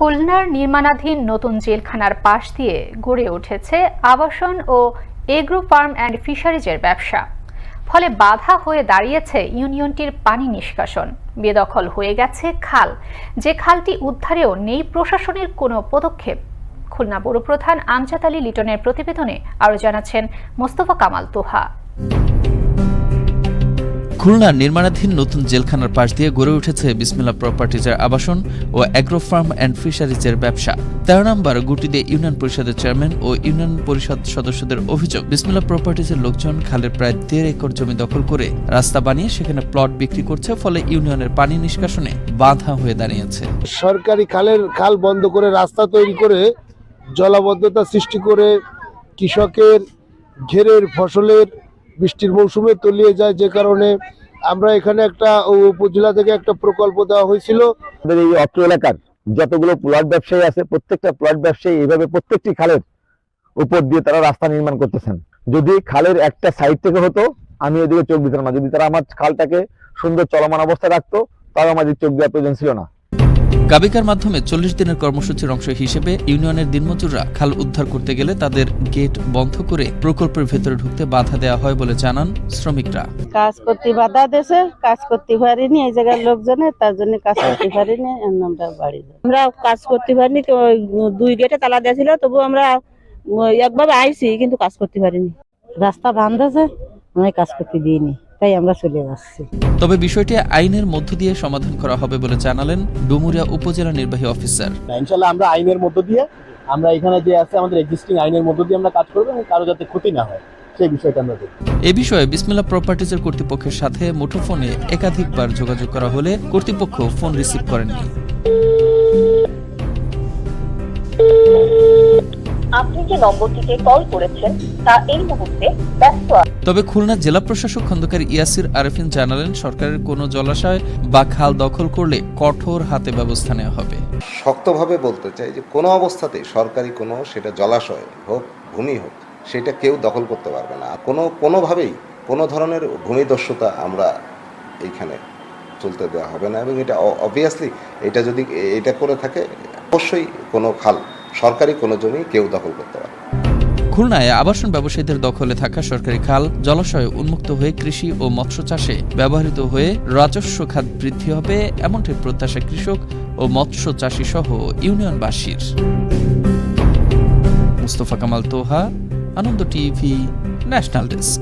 খুলনার নির্মাণাধীন নতুন জেলখানার পাশ দিয়ে গড়ে উঠেছে আবাসন ও এগ্রো ফার্ম অ্যান্ড ফিশারিজের ব্যবসা। ফলে বাধা হয়ে দাঁড়িয়েছে ইউনিয়নটির পানি নিষ্কাশন। বেদখল হয়ে গেছে খাল। যে খালটি উদ্ধারেও নেই প্রশাসনের কোনো পদক্ষেপ। খুলনা বড় প্রধান আমজাদ আলী লিটনের প্রতিবেদনে আরও জানাচ্ছেন মোস্তফা কামাল তোহা। খুলনার নির্মাণাধীন নতুন জেলখানার পাশ দিয়ে গড়ে উঠেছে বিসমিল্লা প্রপার্টিজের আবাসন ও অ্যাগ্রো ফার্ম অ্যান্ড ফিশারিজের ব্যবসা। তেরো নম্বর গুটিতে ইউনিয়ন পরিষদের চেয়ারম্যান ও ইউনিয়ন পরিষদ সদস্যদের অভিযোগ বিসমিল্লা প্রপার্টিজের লোকজন খালের প্রায় দেড় একর জমি দখল করে রাস্তা বানিয়ে সেখানে প্লট বিক্রি করছে, ফলে ইউনিয়নের পানি নিষ্কাশনে বাধা হয়ে দাঁড়িয়েছে। সরকারি খালের খাল বন্ধ করে রাস্তা তৈরি করে জলাবদ্ধতা সৃষ্টি করে কৃষকের ঘেরের ফসলের বৃষ্টির মৌসুমে তলিয়ে যায় যে কারণে আমরা এখানে একটা উপজেলা থেকে একটা প্রকল্প দেওয়া হয়েছিল। আমাদের এই অত্র এলাকার যতগুলো প্লট ব্যবসায়ী আছে, প্রত্যেকটা প্লট ব্যবসায়ী এইভাবে প্রত্যেকটি খালের উপর দিয়ে তারা রাস্তা নির্মাণ করতেছেন। যদি খালের একটা সাইড থেকে হতো, আমি এদিকে চোখ দিতাম না। যদি তারা আমার খালটাকে সুন্দর চলমান অবস্থায় রাখতো, তাও আমাদের চোখ দেওয়ার প্রয়োজন ছিল না। কাবিকার মাধ্যমে চল্লিশ দিনের কর্মসূচির অংশ হিসেবে ইউনিয়নের দিনমজুররা খাল উদ্ধার করতে গেলে তাদের গেট বন্ধ করে প্রকল্পের ভেতরে ঢুকতে বাধা দেওয়া হয় বলে জানান শ্রমিকরা। কাজ করতে বাধা দেশে কাজ করতে পারিনি, এই জায়গার লোকজনের তার জন্য কাজ করতে পারিনি আমরা বাড়ি আমরা কাজ করতে পারিনি দুই গেটে তালা দিয়েছিল তবু আমরা একভাবে আইছি, কিন্তু কাজ করতে পারিনি। রাস্তা বান্ধ আছে আমি কাজ করতে দিইনি। তাই আমরা চলে যাচ্ছি। তবে বিষয়টি আইনের মধ্য দিয়ে সমাধান করা হবে বলে জানালেন ডুমুরিয়া উপজেলা নির্বাহী অফিসার। না, ইনশাল্লাহ আমরা আইনের মধ্য দিয়ে আমরা এখানে যে আছে আমাদের এক্সিস্টিং আইনের মধ্য দিয়ে আমরা কাজ করব এবং কারও যাতে ক্ষতি না হয় সেই বিষয়টা আমরা দেখব। এ বিষয়ে বিসমিল্লা প্রপার্টিজের কর্তৃপক্ষের সাথে মুঠোফোনে একাধিকবার যোগাযোগ করা হলে কর্তৃপক্ষ ফোন রিসিভ করেননি। যে নম্বরটিতে কল করেছেন তা এই মুহূর্তে ব্যস্ত তবে খুলনা জেলা প্রশাসক খন্দকার ইয়াসির আরেফিন জানালেন সরকারের কোনো জলাশয় বা খাল দখল করলে কঠোর হাতে ব্যবস্থা নেওয়া হবে। শক্তভাবে বলতে চাই যে কোনো অবস্থাতেই সরকারি কোনো সেটা জলাশয় হোক ভূমি হোক সেটা কেউ দখল করতে পারবে না। আর কোনো কোনোভাবেই কোনো ধরনের ভূমিদস্যতা আমরা এইখানে চলতে দেওয়া হবে না। এবং এটা অবভিয়াসলি এটা যদি এটা করে থাকে অবশ্যই কোনো খাল সরকারি কোনো জমি কেউ দখল করতে পারবে না। খুলনায় আবাসন ব্যবসায়ীদের দখলে থাকা সরকারি খাল জলাশয় উন্মুক্ত হয়ে কৃষি ও মৎস্য চাষে ব্যবহৃত হয়ে রাজস্ব খাত বৃদ্ধি হবে এমনটি প্রত্যাশা কৃষক ও মৎস্য চাষী সহ ইউনিয়নবাসীর Mustafa Kamal Toha, Ananda TV, national desk